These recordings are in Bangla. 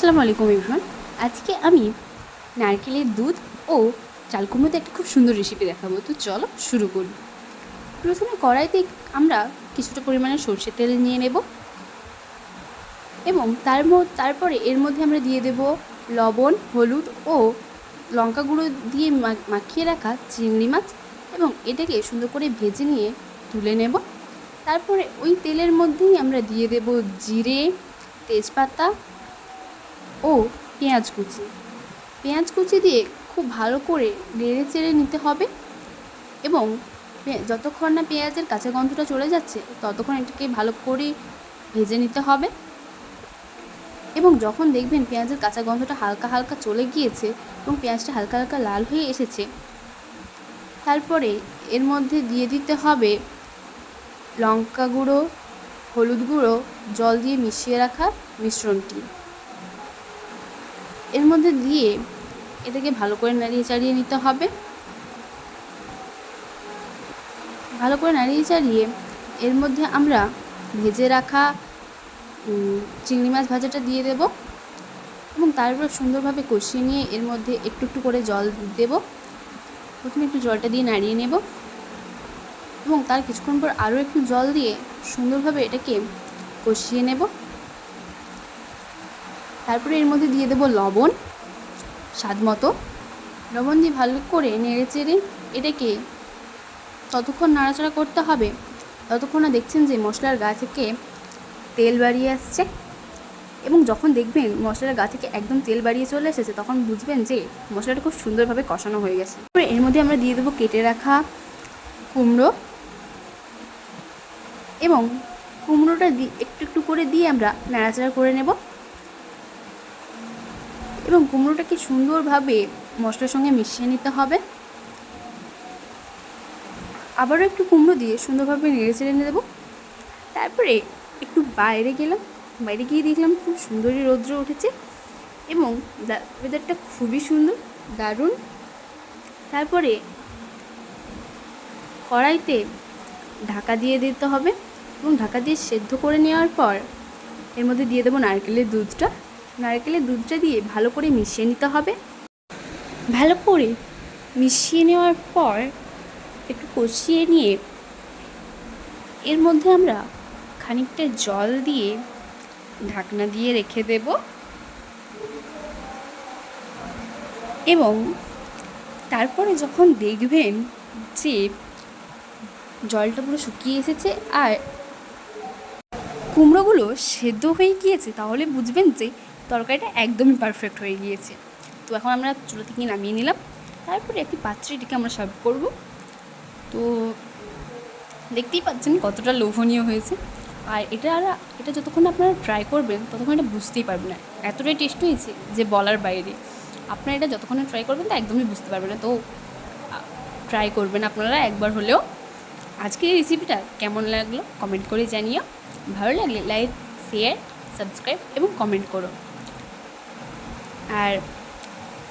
আসসালামু আলাইকুম ইভরান আজকে আমি নারকেলের দুধ ও চাল কুমড়োতে একটা খুব সুন্দর রেসিপি দেখাবো। তো চলো শুরু করি। প্রথমে কড়াইতে আমরা কিছুটা পরিমাণে সর্ষের তেল নিয়ে নেব এবং তার তারপরে এর মধ্যে আমরা দিয়ে দেব লবণ, হলুদ ও লঙ্কা গুঁড়ো দিয়ে মাখিয়ে রাখা চিংড়ি মাছ এবং এটাকে সুন্দর করে ভেজে নিয়ে তুলে নেব। তারপরে ওই তেলের মধ্যেই আমরা দিয়ে দেব জিরে, তেজপাতা ও, পেঁয়াজ কুচি। পেঁয়াজ কুচি দিয়ে খুব ভালো করে নেড়ে চেড়ে নিতে হবে এবং যতক্ষণ না পেঁয়াজের কাঁচা গন্ধটা চলে যাচ্ছে, ততক্ষণ এটাকে ভালো করে ভেজে নিতে হবে। এবং যখন দেখবেন পেঁয়াজের কাঁচা গন্ধটা হালকা হালকা চলে গিয়েছে এবং পেঁয়াজটা হালকা হালকা লাল হয়ে এসেছে, তারপরে এর মধ্যে দিয়ে দিতে হবে লঙ্কা গুঁড়ো, হলুদ গুঁড়ো, জল দিয়ে মিশিয়ে রাখা মিশ্রণটি। এর মধ্যে দিয়ে এটাকে ভালো করে নাড়িয়ে চাড়িয়ে নিতে হবে। ভালো করে নাড়িয়ে চাড়িয়ে এর মধ্যে আমরা ভেজে রাখা চিংড়ি মাছ ভাজাটা দিয়ে দেব এবং তারপর সুন্দরভাবে কষিয়ে নিয়ে এর মধ্যে একটু একটু করে জল দেব। প্রথমে একটু জলটা দিয়ে নাড়িয়ে নেব এবং তার কিছুক্ষণ পর আরও একটু জল দিয়ে সুন্দরভাবে এটাকে কষিয়ে নেব। তারপরে এর মধ্যে দিয়ে দেবো লবণ, স্বাদ মতো। লবণ দিয়ে ভালো করে নেড়ে চেড়ে এটাকে ততক্ষণ নাড়াচাড়া করতে হবে। ততক্ষণ না দেখছেন যে মশলার গা থেকে তেল বাড়িয়ে আসছে এবং যখন দেখবেন মশলার গা থেকে একদম তেল বাড়িয়ে চলে এসেছে, তখন বুঝবেন যে মশলাটা খুব সুন্দরভাবে কষানো হয়ে গেছে। এর মধ্যে আমরা দিয়ে দেবো কেটে রাখা কুমড়ো এবং কুমড়োটা দিয়ে একটু একটু করে দিয়ে আমরা নাড়াচাড়া করে নেব। এবং কুমড়োটাকে সুন্দরভাবে মশলার সঙ্গে মিশিয়ে নিতে হবে? আবারও একটু কুমড়ো দিয়ে সুন্দরভাবে নেড়ে চেড়ে নিয়ে দেবো তারপরে একটু বাইরে গেলাম। বাইরে গিয়ে দেখলাম খুব সুন্দরই রৌদ্র উঠেছে এবং ওয়েদারটা খুবই সুন্দর, দারুণ। তারপরে কড়াইতে ঢাকা দিয়ে দিতে হবে এবং ঢাকা দিয়ে সেদ্ধ করে নেওয়ার পর এর মধ্যে দিয়ে দেবো নারকেলের দুধটা। নারকেলের দুধটা দিয়ে ভালো করে মিশিয়ে নিতে হবে। ভালো করে মিশিয়ে নেওয়ার পর একটু কষিয়ে নিয়ে এর মধ্যে আমরা খানিকটা জল দিয়ে ঢাকনা দিয়ে রেখে দেব। এবং তারপরে যখন দেখবেন যে জলটা পুরো শুকিয়ে এসেছে আর কুমড়োগুলো সেদ্ধ হয়ে গিয়েছে, তাহলে বুঝবেন যে তরকারিটা একদমই পারফেক্ট হয়ে গিয়েছে। তো এখন আমরা চুলো থেকে নামিয়ে নিলাম। তারপরে একটি পাত্রে এটিকে আমরা সার্ভ করব। তো দেখতেই পাচ্ছেন কতটা লোভনীয় হয়েছে। আর এটা আর, এটা যতক্ষণ আপনারা ট্রাই করবেন, ততক্ষণ এটা বুঝতেই পারবেন না। এতটাই টেস্ট হয়েছে যে বলার বাইরে। আপনারা এটা যতক্ষণ ট্রাই করবেন, তো একদমই বুঝতে পারবেন না। তো ট্রাই করবেন আপনারা একবার হলেও। আজকের এই রেসিপিটা কেমন লাগল? কমেন্ট করে জানিও। ভালো লাগলে লাইক শেয়ার সাবস্ক্রাইব এবং কমেন্ট করো। আর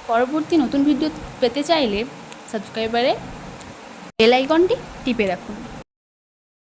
পরবর্তী নতুন ভিডিও পেতে চাইলে সাবস্ক্রাইবারে বেল আইকনটি টিপে রাখুন।